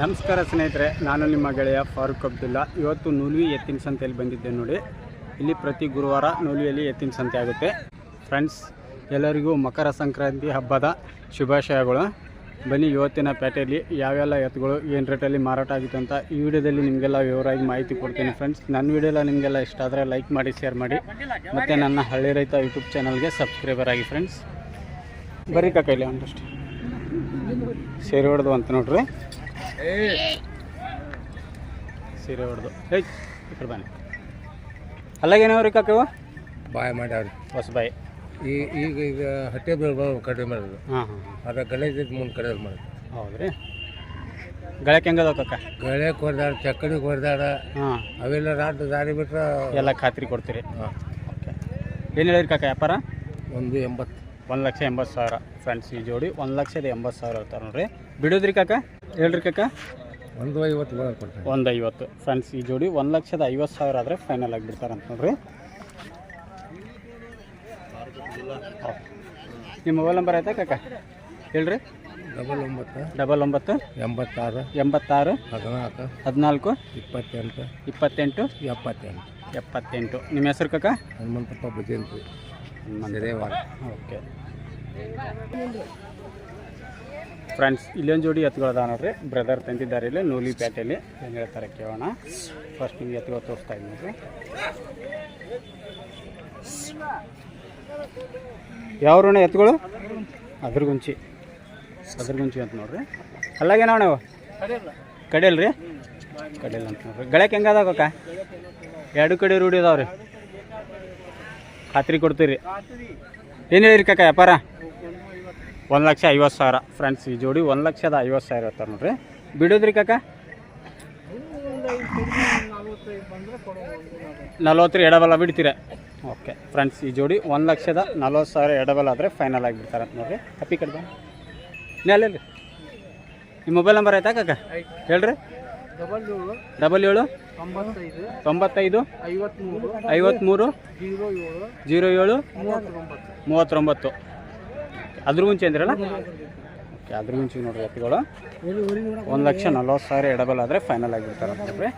ನಮಸ್ಕಾರ ಸ್ನೇಹಿತರೆ, ನಾನು ನಿಮ್ಮ ಗೆಳೆಯ ಫಾರೂಕ್ ಅಬ್ದುಲ್ಲಾ. ಇವತ್ತು ನೂಲ್ವಿ ಎತ್ತಿನ ಸಂತೆಯಲ್ಲಿ ಬಂದಿದ್ದೆ ನೋಡಿ. ಇಲ್ಲಿ ಪ್ರತಿ ಗುರುವಾರ ನೂಲ್ವಿಯಲ್ಲಿ ಎತ್ತಿನ ಸಂತೆ ಆಗುತ್ತೆ. ಫ್ರೆಂಡ್ಸ್ ಎಲ್ಲರಿಗೂ ಮಕರ ಸಂಕ್ರಾಂತಿ ಹಬ್ಬದ ಶುಭಾಶಯಗಳು. ಬನ್ನಿ, ಇವತ್ತಿನ ಪೇಟೆಯಲ್ಲಿ ಯಾವೆಲ್ಲ ಎತ್ತುಗಳು, ಏನು ರೇಟಲ್ಲಿ ಮಾರಾಟ ಆಗಿತ್ತು ಅಂತ ಈ ವಿಡಿಯೋದಲ್ಲಿ ನಿಮಗೆಲ್ಲ ವಿವರವಾಗಿ ಮಾಹಿತಿ ಕೊಡ್ತೀನಿ ಫ್ರೆಂಡ್ಸ್ ನನ್ನ ವಿಡಿಯೋಲ್ಲ ನಿಮಗೆಲ್ಲ ಇಷ್ಟ ಆದರೆ ಲೈಕ್ ಮಾಡಿ ಶೇರ್ ಮಾಡಿ. ಮತ್ತು ನನ್ನ ಹಳ್ಳಿ ರೈತ ಯೂಟ್ಯೂಬ್ ಚಾನಲ್ಗೆ ಸಬ್ಸ್ಕ್ರೈಬರ್ ಆಗಿ ಫ್ರೆಂಡ್ಸ್ ಬರೀ ಇಲ್ಲಿ ಒಂದಷ್ಟು. ಸೇರಿ ಹೊಡೆದು ಅಂತ ನೋಡ್ರಿ. ಸೀರೆ ಹೊಡೆದು. ಏಯ್ ಕಡೆ ಬನ್ನಿ. ಅಲ್ಲಾಗೇನವ್ರಿ ಕಾಕವು ಬಾಯ್ ಮಾಡ್ಯಾವ್ರಿ ಹೊಸಬಾಯಿ ಈ ಈಗ ಈಗ ಹಟ್ಟೆ ಬೆಳೆ ಕಡಿಮೆ ಮಾಡೋದು. ಹಾಂ ಹಾಂ ಅದ ಗಳೆ ಮುಂದೆ ಕಡಿಮೆ ಮಾಡೋದು. ಹೌದ್ರಿ. ಗಳಕ್ಕೆ ಹೆಂಗದ ಕಾಕ? ಗಳೆ ಹೊಡೆದಾಡ ಚಕ್ಕಡಿ ಹೊಡೆದಾಡ ಹಾಂ. ಅವೆಲ್ಲ ರಾಟ್ ದಾರಿ ಬಿಟ್ಟರೆ ಎಲ್ಲ ಖಾತ್ರಿ ಕೊಡ್ತೀರಿ. ಹಾಂ. ಓಕೆ. ಏನು ಹೇಳಿರಿ ಕಾಕ ವ್ಯಾಪಾರ? ಒಂದು ಎಂಬತ್ತು. ಒಂದು ಲಕ್ಷ ಎಂಬತ್ತು ಸಾವಿರ. ಫ್ರೆಂಡ್ಸ್ ಈ ಜೋಡಿ ಒಂದು ಲಕ್ಷದ ಎಂಬತ್ತು ಸಾವಿರ ಇರ್ತಾರೆ ನೋಡ್ರಿ. ಬಿಡೋದ್ರಿ ಕಾಕ? ಹೇಳ್ರಿ ಕಾಕ. ಒಂದು ಐವತ್ತು ಕೊಡ್ತಾರೆ ಒಂದು ಐವತ್ತು ಫ್ರೆಂಡ್ಸ್ ಈ ಜೋಡಿ ಒಂದು ಲಕ್ಷದ ಐವತ್ತು ಸಾವಿರ ಆದರೆ ಫೈನಲ್ ಆಗಿಬಿಡ್ತಾರೆ ಅಂತ ನೋಡ್ರಿ. ನಿಮ್ಮ ಮೊಬೈಲ್ ನಂಬರ್ ಆಯ್ತಾ ಕಾಕ? ಹೇಳ್ರಿ. ಡಬಲ್ ಒಂಬತ್ತು ಡಬಲ್ ಒಂಬತ್ತು ಎಂಬತ್ತಾರು ಎಂಬತ್ತಾರು ಹದಿನಾಲ್ಕು ಹದಿನಾಲ್ಕು ಇಪ್ಪತ್ತೆಂಟು ಇಪ್ಪತ್ತೆಂಟು ಎಪ್ಪತ್ತೆಂಟು. ಎಪ್ಪತ್ತೆಂಟು. ನಿಮ್ಮ ಹೆಸರು ಕಾಕ? ಹನುಮಂತಪ್ಪ ಸಿರೇವಾಡ ಓಕೆ. ಫ್ರೆಂಡ್ಸ್, ಇಲ್ಲೊಂದು ಜೋಡಿ ಎತ್ತುಗಳದ ನೋಡ್ರಿ. ಬ್ರದರ್ ತಂದಿದ್ದಾರೆ ಇಲ್ಲಿ, ನೂಲಿ ಪೇಟೆಯಲ್ಲಿ ಏನು ಹೇಳ್ತಾರೆ ಕೇಳೋಣ. ಫಸ್ಟ್ ನಿಮ್ಗೆ ಎತ್ತುಗಳು ತೋರಿಸ್ತಾ ಇದ್ದೀನಿ ನೋಡ್ರಿ. ಯಾವ್ರಣ ಎತ್ತುಗಳು ಅದ್ರಗುಂಚಿ. ಅದ್ರಗುಂಚಿ ಅಂತ ನೋಡ್ರಿ. ಅಲ್ಲಾಗೇನವ ನಾವು ಕಡಿಯಲ್ಲ ರೀ? ಕಡಿಯಲ್ಲ ಅಂತ ನೋಡ್ರಿ. ಗಳಕ್ಕೆ ಹೆಂಗದ ಕಾಕ? ಎರಡು ಕಡೆ ರೂಢಿ ಅದಾವ್ರಿ ಖಾತ್ರಿ ಕೊಡ್ತೀರಿ. ಏನು ಹೇಳಿರಿ ಕಕ್ಕ ವ್ಯಾಪಾರ? ಒಂದು ಲಕ್ಷ ಐವತ್ತು ಸಾವಿರ. ಫ್ರೆಂಡ್ಸ್ ಈ ಜೋಡಿ ಒಂದು ಲಕ್ಷದ ಐವತ್ತು ಸಾವಿರ ಇರ್ತಾರೆ ನೋಡ್ರಿ. ಬಿಡೋದ್ರಿ ಕಾಕ? ನಲ್ವತ್ತರ ಎಡಬಲ ಬಿಡ್ತೀರ? ಓಕೆ ಫ್ರೆಂಡ್ಸ್ ಈ ಜೋಡಿ ಒಂದು ಲಕ್ಷದ ನಲ್ವತ್ತು ಸಾವಿರ ಎಡಬಲ ಆದರೆ ಫೈನಲ್ ಆಗಿ ಬಿಡ್ತಾರೆ ಅಂತ ನೋಡ್ರಿ ಹಪ್ಪಿ ಕಡ್ದ ನೆಲ್ಲ ರೀ ನಿಮ್ಮ ಮೊಬೈಲ್ ನಂಬರ್ ಆಯ್ತಾ ಕಾಕ? ಹೇಳ್ರಿ. ಡಬಲ್ ಏಳು. ತೊಂಬತ್ತೈದು. ಐವತ್ತ್ಮೂರು ಜೀರೋ ಏಳು. ಮೂವತ್ತೊಂಬತ್ತು. ಅದ್ರ ಮುಂಚೆ ಅಂದ್ರಲ್ಲ? ಓಕೆ ಅದ್ರ ಮುಂಚೆ ನೋಡ್ರಿ ಎತ್ತುಗಳು ಒಂದು ಲಕ್ಷ ನಲ್ವತ್ತು ಸಾವಿರ ಎಡಬಲ್ ಆದರೆ ಫೈನಲ್ ಆಗಿರ್ತಾರೆ ನೋಡ್ರಿ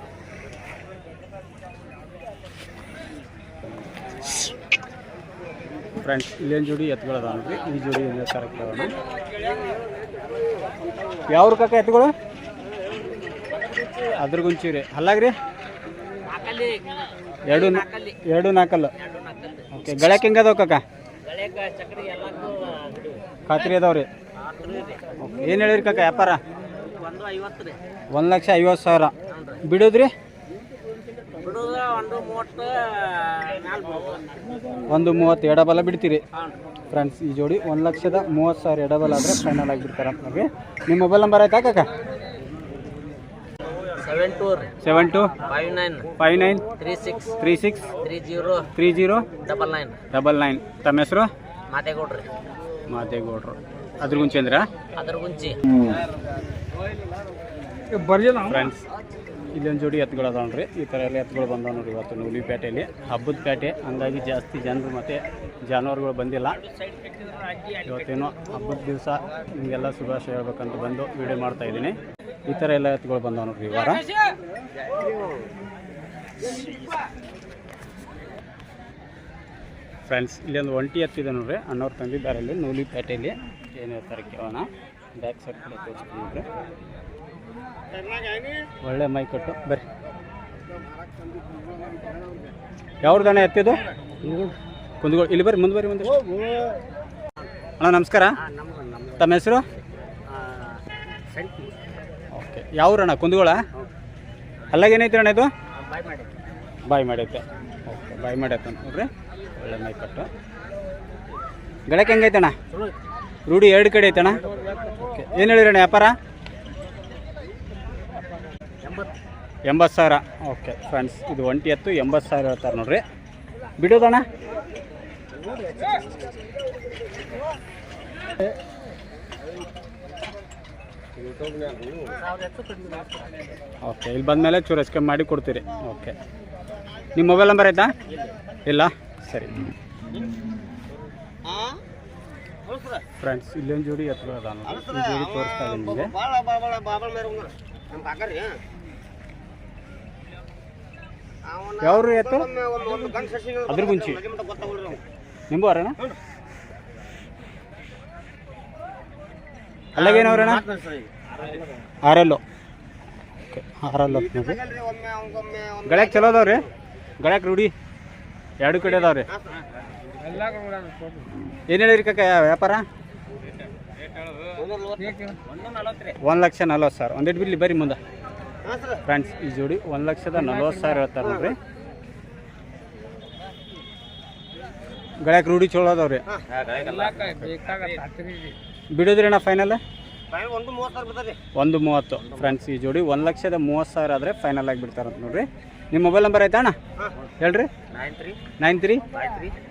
ಫ್ರೆಂಡ್ಸ್ ಇಲ್ಲೇನು ಜೋಡಿ ಎತ್ತುಗಳು ಅದಾವ ನೋಡ್ರಿ. ಈ ಜೋಡಿ ಕರೆಕ್ಟ್ ಅದಾವ ಯಾವ್ರ ಕಾಕ ಎತ್ತುಗಳು ಅದ್ರ ಗುಂಚಿ ರೀ ಅಲ್ಲಾಗ್ರಿ ಎರಡು ಎರಡು ನಾಲ್ಕಲ್ಲ ಓಕೆ ಗಳಕ್ಕೆ ಹೆಂಗದಾವ ಕಾಕ? ಖಾತ್ರಿ ಅದಾವ್ರಿ ಏನು ಹೇಳಿರಿ ಕಾಕ ವ್ಯಾಪಾರ? ಒಂದು ಲಕ್ಷ ಐವತ್ತು ಸಾವಿರ. ಬಿಡೋದ್ರಿ? ಬಿಡುದ ಒಂದು ಮೂವತ್ತು ಎಡಬಲ ಬಿಡ್ತೀರಿ. ಫ್ರೆಂಡ್ಸ್ ಈ ಜೋಡಿ ಒಂದು ಲಕ್ಷದ ಮೂವತ್ತು ಸಾವಿರ ಎಡಬಲ ಆದರೆ ಫೈನಲ್ ಆಗಿಬಿಡ್ತಾರೆ ಅಂತ ನಮಗೆ ನಿಮ್ಮ ಮೊಬೈಲ್ ನಂಬರ್ ಆಯ್ತಾ ಕಾಕ? Seven two seven two five nine five nine three six three six three zero three zero double nine double nine ತಮ್ಮ ಹೆಸರು? ಮಾತೇಗೌಡ್ರಿ. ಮಾದೇಗೌಡ್ರು. ಅದ್ರ ಗುಂಚಿ ಅಂದ್ರ? ಅದ್ರ ಗುಂಚಿ ಫ್ರೆಂಡ್ಸ್ ಇಲ್ಲೊಂದು ಜೋಡಿ ಎತ್ತುಗಳು ಅದಾವ ನೋಡ್ರಿ. ಈ ಥರ ಎಲ್ಲ ಎತ್ತುಗಳು ಬಂದಾವ ನೋಡ್ರಿ ಇವತ್ತು ನೂಲಿ ಪೇಟೆಯಲ್ಲಿ ಹಬ್ಬದ ಪೇಟೆ ಹಂಗಾಗಿ ಜಾಸ್ತಿ ಜನರು ಮತ್ತು ಜಾನುವಾರುಗಳು ಬಂದಿಲ್ಲ. ಇವತ್ತೇನೋ ಹಬ್ಬದ ದಿವಸ ನಿಮಗೆಲ್ಲ ಶುಭಾಶಯ ಹೇಳ್ಬೇಕಂತ ಬಂದು ವಿಡಿಯೋ ಮಾಡ್ತಾ ಇದ್ದೀನಿ. ಈ ಥರ ಎಲ್ಲ ಎತ್ತುಗಳು ಬಂದಾವ ನೋಡ್ರಿ ಈ ವಾರ. ಫ್ರೆಂಡ್ಸ್ ಇಲ್ಲೊಂದು ಒಂಟಿ ಎತ್ತಿದೆ ನೋಡ್ರಿ. ಅಣ್ಣವ್ರು ತಂದಿದ್ದಾರೆ ಇಲ್ಲಿ ನೂಲಿ ಪೇಟೆಯಲ್ಲಿ ಏನು ಹೇಳ್ತಾರೆ ಕೇಳೋಣ. ಬ್ಯಾಕ್ ಸೈಡ್ ಕೂಡ ತೋರಿಸ್ತೀನಿ ನೋಡ್ರಿ. ಒಳ್ಳೆ ಮೈ ಕೊಟ್ಟು ಬರ್ರಿ. ಯಾವ್ದಣ್ಣ ಎತ್ತಿದ್ದು ಕುಂದಗೋಳ. ಇಲ್ಲಿ ಬರ್ರಿ ಮುಂದೆ ಬರ್ರಿ ಮುಂದೆ ಅಣ್ಣ ನಮಸ್ಕಾರ. ತಮ್ಮ ಹೆಸರು? ಓಕೆ. ಯಾವ್ರಣ್ಣ ಕುಂದಗೋಳ? ಅಲ್ಲಾಗೇನೈತಿ ಅಣ್ಣ ಇದು? ಬಾಯ್ ಮಾಡಿ ಬಾಯ್ ಮಾಡೈತೆ ಓಕೆ ಬಾಯ್ ಮಾಡೈತೆ ನೋಡ್ರಿ. ಒಳ್ಳೆ ಹೆಂಗೈತೆ ಅಣ್ಣ ರೂಢಿ ಎರಡು ಕಡೆ ಐತಣ್ಣ? ಏನು ಹೇಳಿರಣ್ಣ ವ್ಯಾಪಾರ? ಎಂಬತ್ತು ಸಾವಿರ. ಓಕೆ ಫ್ರೆಂಡ್ಸ್ ಇದು ಒಂಟಿ ಹತ್ತು, ಎಂಬತ್ತು ಸಾವಿರ ಹೇಳ್ತಾರೆ ನೋಡ್ರಿ. ಬಿಡೋದಣ್ಣ? ಓಕೆ, ಇಲ್ಲಿ ಬಂದಮೇಲೆ ಚೂರು ಕಮ್ಮಿ ಮಾಡಿ ಕೊಡ್ತೀರಿ. ಓಕೆ. ನಿಮ್ಮ ಮೊಬೈಲ್ ನಂಬರ್ ಐತಾ? ಇಲ್ಲ. ಸರಿ. ಫ್ರೆಂಡ್ಸ್ ಇಲ್ಲೊಂದು ಜೋಡಿ ಜೋಡಿ ತೋರಿಸ್ತಾ ಇದೆ ನಿಮಗೆ ಯಾವ್ರು ಎತ್ತು? ಅದ್ರ ಗುಂಚಿ. ನಿಂಬು ಅರಣ ಅಲ್ಲಾಗೇನವ್ರಣ ಆರಲ್ಲು. ಆರಲ್ಲು ಚಲೋದವ್ರಿ ಗಳಕ್ಕೆ ಚಲೋ ಅದಾವ್ರಿ. ಗಳಕ್ಕೆ ರೂಢಿ. ಎರಡು ಕಡೆ ಅದಾವ್ರಿ ಏನು ಹೇಳಿರಿ ಕಕ್ಕ ವ್ಯಾಪಾರ? ಒಂದು ಲಕ್ಷ ನಲ್ವತ್ತು ಸಾವಿರ. ಒಂದೆರಡು ಬಿಲ್ಲಿ ಬರ್ರಿ ಮುಂದೆ. ಫ್ರೆಂಡ್ಸ್ ಈ ಜೋಡಿ ಒಂದು ಲಕ್ಷದ ನಲ್ವತ್ತು ಸಾವಿರ ಹೇಳ್ತಾರೆ ನೋಡ್ರಿ. ಗಳಕ್ಕೆ ರೂಢಿ ಚಲೋ ಅದಾವ್ರಿ ಬಿಡೋದ್ರಿ ಅಣ್ಣ ಫೈನಲ್ ಒಂದು ಮೂವತ್ತು ಸಾವಿರ ಒಂದು ಮೂವತ್ತು. ಫ್ರೆಂಡ್ಸ್ ಈ ಜೋಡಿ ಒಂದು ಲಕ್ಷದ ಮೂವತ್ತು ಸಾವಿರ ಆದರೆ ಫೈನಲ್ ಆಗಿ ಬಿಡ್ತಾರಂತ ನೋಡ್ರಿ. ನಿಮ್ಮ ಮೊಬೈಲ್ ನಂಬರ್ ಆಯ್ತಾ ಅಣ್ಣ? ಹೇಳ್ರಿ. Nine three nine three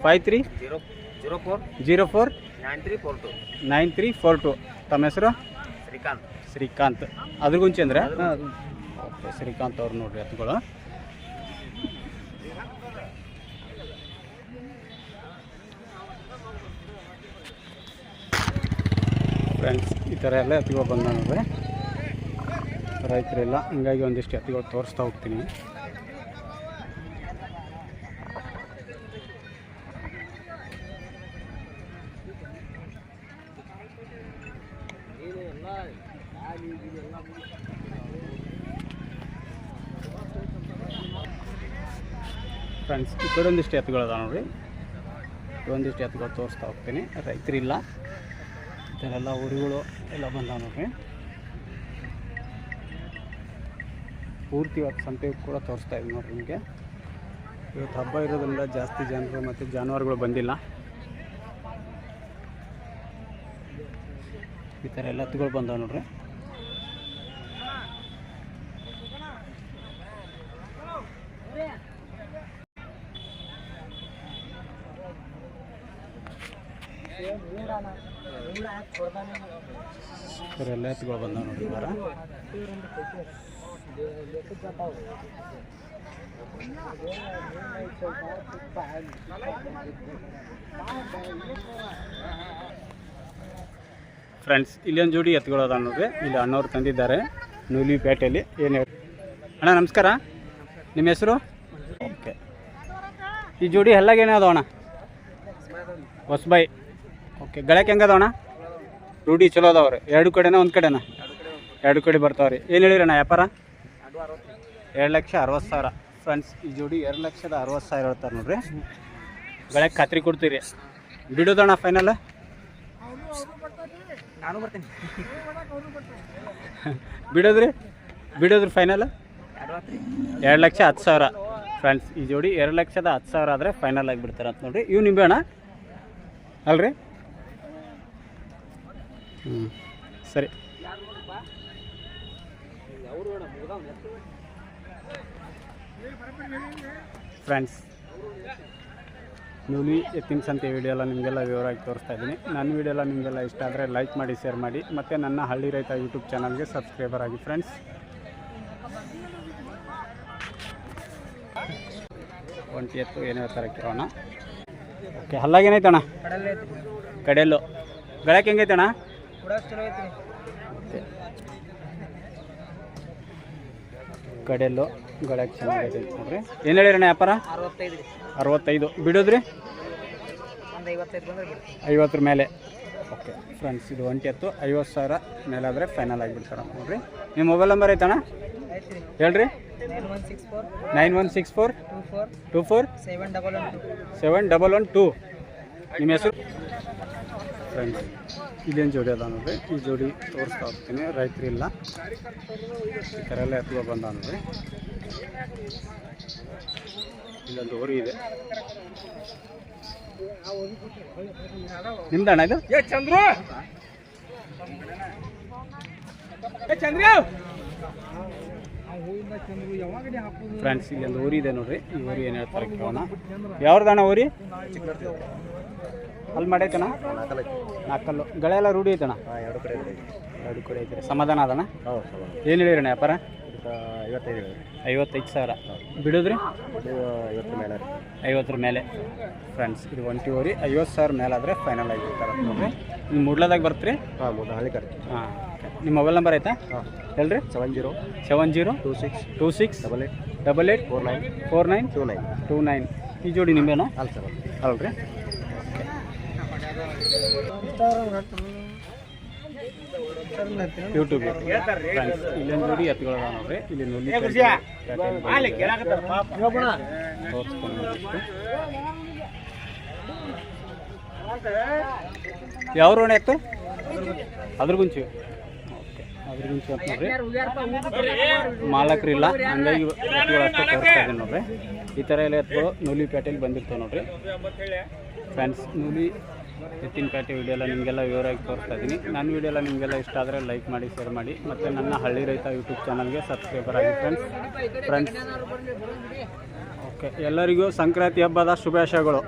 five three zero zero four zero four nine three four two nine three four two ತಮ್ಮ ಹೆಸರು? ಶ್ರೀಕಾಂತ್. ಶ್ರೀಕಾಂತ್. ಅದ್ರ ಗುಂಚೆ ಅಂದ್ರೆ? ಓಕೆ ಶ್ರೀಕಾಂತ್ ಅವ್ರು ನೋಡ್ರಿ ಎತ್ತುಗಳು. ಫ್ರೆಂಡ್ಸ್ ಈ ಥರ ಎಲ್ಲ ಎತ್ತುಗಳು ಬಂದ ನೋಡ್ರಿ ರೈತರೆಲ್ಲ ಹಿಂಗಾಗಿ ಒಂದಿಷ್ಟು ಎತ್ತುಗಳು ತೋರಿಸ್ತಾ ಹೋಗ್ತೀನಿ. ಫ್ರೆಂಡ್ಸ್ ಈ ಕಡೆ ಒಂದಿಷ್ಟು ಎತ್ತುಗಳು ಅದಾವ ನೋಡ್ರಿ. ಒಂದಿಷ್ಟು ಎತ್ತುಗಳು ತೋರಿಸ್ತಾ ಹೋಗ್ತೀನಿ. ರೈತರಿಲ್ಲ. ಈ ಥರ ಎಲ್ಲ ಊರುಗಳು ಎಲ್ಲ ಬಂದಾವ ನೋಡ್ರಿ. ಪೂರ್ತಿ ಇವತ್ತು ಸಂತೆ ಕೂಡ ತೋರಿಸ್ತಾ ಇದ್ದೀನಿ ನೋಡ್ರಿ ನಿಮಗೆ. ಇವತ್ತು ಹಬ್ಬ ಇರೋದ್ರಿಂದ ಜಾಸ್ತಿ ಜನರು ಮತ್ತು ಜಾನುವಾರುಗಳು ಬಂದಿಲ್ಲ. ಈ ಥರ ಎಲ್ಲ ಎತ್ತುಗಳು ಬಂದಾವ ನೋಡ್ರಿ. ಎತ್ತುಗಳು ಬಂದ ನೋಡಿ ಈ ವಾರ ಫ್ರೆಂಡ್ಸ್ ಇಲ್ಲೊಂದು ಜೋಡಿ ಎತ್ತುಗಳು ಅದಾವ ನೋಡ್ರಿ ಇಲ್ಲಿ ಅಣ್ಣವ್ರು ತಂದಿದ್ದಾರೆ ನೂಲಿ ಪೇಟೆಯಲ್ಲಿ ಏನು ಹೇಳಿ ಅಣ್ಣ, ನಮಸ್ಕಾರ. ನಿಮ್ಮ ಹೆಸರು? ಓಕೆ ಈ ಜೋಡಿ ಅದಾವ ಅಣ್ಣ? ಹೊಸಬಾಯಿ ಓಕೆ ಗಳಕ್ಕೆ ಹೆಂಗೆ ಅದಾವಣ್ಣ ರೂಢಿ ಚಲೋ ಅದಾವ್ರಿ. ಎರಡು ಕಡೆನ ಒಂದು ಕಡೆನ? ಎರಡು ಕಡೆ ಬರ್ತಾವ್ರಿ. ಏನು ಹೇಳಿರಣ್ಣ ವ್ಯಾಪಾರ? ಎರಡು ಲಕ್ಷ ಅರವತ್ತು ಸಾವಿರ. ಫ್ರೆಂಡ್ಸ್ ಈ ಜೋಡಿ ಎರಡು ಲಕ್ಷದ ಅರವತ್ತು ಸಾವಿರ ಹೇಳ್ತಾರೆ ನೋಡ್ರಿ. ಬೆಳಗ್ಗೆ ಖಾತ್ರಿ ಕೊಡ್ತೀರಿ. ಬಿಡೋದಣ್ಣ ಫೈನಲ್ ನಾನು ಬರ್ತೀನಿ. ಬಿಡೋದ್ರಿ? ಬಿಡೋದ್ರಿ ಫೈನಲ್ ಎರಡು ಲಕ್ಷ ಹತ್ತು ಸಾವಿರ. ಫ್ರೆಂಡ್ಸ್ ಈ ಜೋಡಿ ಎರಡು ಲಕ್ಷದ ಹತ್ತು ಸಾವಿರ ಆದರೆ ಫೈನಲ್ ಆಗಿ ಬಿಡ್ತಾರೆ ಅಂತ ನೋಡ್ರಿ. ಇವು ನಿಂಬೆ ಅಣ್ಣ ಅಲ್ರಿ? ಹ್ಞೂ ಸರಿ. ಫ್ರೆಂಡ್ಸ್ ನೂಲಿ ಎತ್ತಿನ ಸಂತೆ ವಿಡಿಯೋ ಎಲ್ಲ ನಿಮಗೆಲ್ಲ ವಿವರವಾಗಿ ತೋರಿಸ್ತಾ ಇದ್ದೀನಿ. ನನ್ನ ವಿಡಿಯೋ ಎಲ್ಲ ನಿಮಗೆಲ್ಲ ಇಷ್ಟ ಆದರೆ ಲೈಕ್ ಮಾಡಿ ಶೇರ್ ಮಾಡಿ, ಮತ್ತು ನನ್ನ ಹಳ್ಳಿ ರೈತ ಯೂಟ್ಯೂಬ್ ಚಾನಲ್ಗೆ ಸಬ್ಸ್ಕ್ರೈಬರ್ ಆಗಿ ಫ್ರೆಂಡ್ಸ್ ಒಂಟಿ ಎತ್ತು ಏನು ಹೇಳ್ತಾರೆ ಕೇಳೋಣ ಓಕೆ ಹಲ್ಲಾಗೇನೈತಣ್ಣ ಕಡೆಯಲ್ಲು ಗಳಕ್ಕೆ ಹೆಂಗೈತಣ್ಣ? ಕಡೆಯಲ್ಲು ಗಳಕ್ಕೆ ಚೆನ್ನಾಗೈತೆ ನೋಡ್ರಿ ಏನು ಹೇಳಿರಣ್ಣ ವ್ಯಾಪಾರ? ಅರವತ್ತೈದು. ಬಿಡೋದ್ರಿ? ಐವತ್ತರ ಮೇಲೆ. ಓಕೆ ಫ್ರೆಂಡ್ಸ್ ಇದು ಒಂಟಿ ಹತ್ತು. ಐವತ್ತು ಸಾವಿರ ಮೇಲೆ ಆದರೆ ಫೈನಲ್ ಆಗಿಬಿಡ್ತಾರೆ. ನೋಡ್ರಿ. ನಿಮ್ಮ ಮೊಬೈಲ್ ನಂಬರ್ ಐತಣ್ಣ? ಹೇಳ್ರಿ. Nine one six four nine one six four two four seven double one two ನಿಮ್ಮ ಹೆಸರು? ಫ್ರೆಂಡ್ಸ್ ಇಲ್ಲೇನು ಜೋಡಿ ಅದ ಅನ್ನೋದು ಈ ಜೋಡಿ ತೋರಿಸ್ತಾ ಹೋಗ್ತೀನಿ. ರೈತರಿಲ್ಲ. ಈ ಥರ ಎಲ್ಲ ಎತ್ತುವ ಬಂದ ಅನ್ನೋದು ಇಲ್ಲೊಂದು ಊರಿ ಇದೆ. ನಿಮ್ದಣ್ಣ ಇದು? ಏ ಚಂದ್ರು! ಫ್ರೆಂಡ್ಸ್ ಇಲ್ಲಿ ಒಂದು ಊರಿ ಇದೆ ನೋಡ್ರಿ. ಈ ಊರಿ ಏನು ಹೇಳ್ತಾರೆ ಕೇಳೋಣ. ಯಾವ್ದಣ್ಣ ಊರಿ ಅಲ್ಲಿ ಮಾಡೈತಣ್ಣ? ನಾಲ್ಕಲ್ಲು. ಗಳೆ ಎಲ್ಲ ರೂಢಿ ಐತಣ್ಣ? ಎರಡು ಕಡೆ ಎರಡು ಕಡೆ ಐತ್ರಿ ಸಮಾಧಾನ ಅದಣ್ಣ? ಹೌದು ಏನು ಹೇಳಿರಣ್ಣ ವ್ಯಾಪಾರ? ಐವತ್ತೈದು ಐವತ್ತೈದು ಸಾವಿರ. ಬಿಡೋದ್ರಿ? ಐವತ್ತು ಮೇಲೆ ಐವತ್ತರ ಮೇಲೆ. ಫ್ರೆಂಡ್ಸ್ ಇದು ಒಂಟಿ ಓರಿ ಐವತ್ತು ಸಾವಿರ ಮೇಲೆ ಆದರೆ ಫೈನಲ್ ಆಗಿರ್ತಾರೆ ನೋಡ್ರಿ. ನಿಮ್ಮ ಮೂಡ್ಲದಾಗ ಬರ್ತೀರಿ? ಹಾಂ ಕಡೆ ಹಾಂ ನಿಮ್ಮ ಮೊಬೈಲ್ ನಂಬರ್ ಐತಾ? ಹಾಂ. ಹೇಳ್ರಿ. Seven zero seven zero two six two six double eight double eight four nine four nine two nine two nine ಈ ಜೋಡಿ ನಿಮ್ಮೇನಾ ಅಲ್ಲ ಸರ್ ಅಲ್ರಿ ಯೂಟ್ಯೂಬ್ ಇಲ್ಲಿ ನೋಡಿ ಎತ್ತುಗಳು ನೋಡ್ರಿ ಇಲ್ಲಿ ನುಲ್ಲಿ. ಯಾವ ರೋಣ ಎತ್ತು? ಅದ್ರ ಗುಂಚು ಓಕೆ ಅದ್ರ ಗುಂಚು ಅಂತ ನೋಡ್ರಿ. ಮಾಲಕರಿಲ್ಲ ಹಂಗಾಗಿ ಎತ್ತುಗಳು ಅಷ್ಟೇ ತೋರಿಸ್ತಾ ಇದ್ದೀನಿ ನೋಡ್ರಿ. ಈ ಥರ ಎಲ್ಲ ಎತ್ತುಗಳು ನೂಲಿ ಪೇಟೆಯಲ್ಲಿ ಬಂದಿರ್ತವೆ ನೋಡ್ರಿ. ಫ್ಯಾನ್ಸ್ ನೂಲಿ ಎತ್ತಿನ ಕಾಟಿ ವಿಡಿಯೋ ಎಲ್ಲ ನಿಮಗೆಲ್ಲ ವಿವರವಾಗಿ ತೋರಿಸ್ತಾ ಇದ್ದೀನಿ ನನ್ನ ವಿಡಿಯೋ ಎಲ್ಲ ನಿಮಗೆಲ್ಲ ಇಷ್ಟ ಆದರೆ ಲೈಕ್ ಮಾಡಿ ಶೇರ್ ಮಾಡಿ. ಮತ್ತು ನನ್ನ ಹಳ್ಳಿ ರೈತ ಯೂಟ್ಯೂಬ್ ಚಾನಲ್ಗೆ ಸಬ್ಸ್ಕ್ರೈಬರ್ ಆಗಿ ಫ್ರೆಂಡ್ಸ್ ಫ್ರೆಂಡ್ಸ್ ಓಕೆ ಎಲ್ಲರಿಗೂ ಸಂಕ್ರಾಂತಿ ಹಬ್ಬದ ಶುಭಾಶಯಗಳು.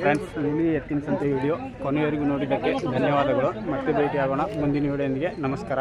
ಫ್ರೆಂಡ್ಸ್ ಇಲ್ಲಿ ಎತ್ತಿನ ಸಂತೆ ವಿಡಿಯೋ ಕೊನೆಯವರೆಗೂ ನೋಡಿದ್ದಕ್ಕೆ ಧನ್ಯವಾದಗಳು. ಮತ್ತೆ ಭೇಟಿಯಾಗೋಣ ಮುಂದಿನ ವಿಡಿಯೋಂದಿಗೆ ನಮಸ್ಕಾರ.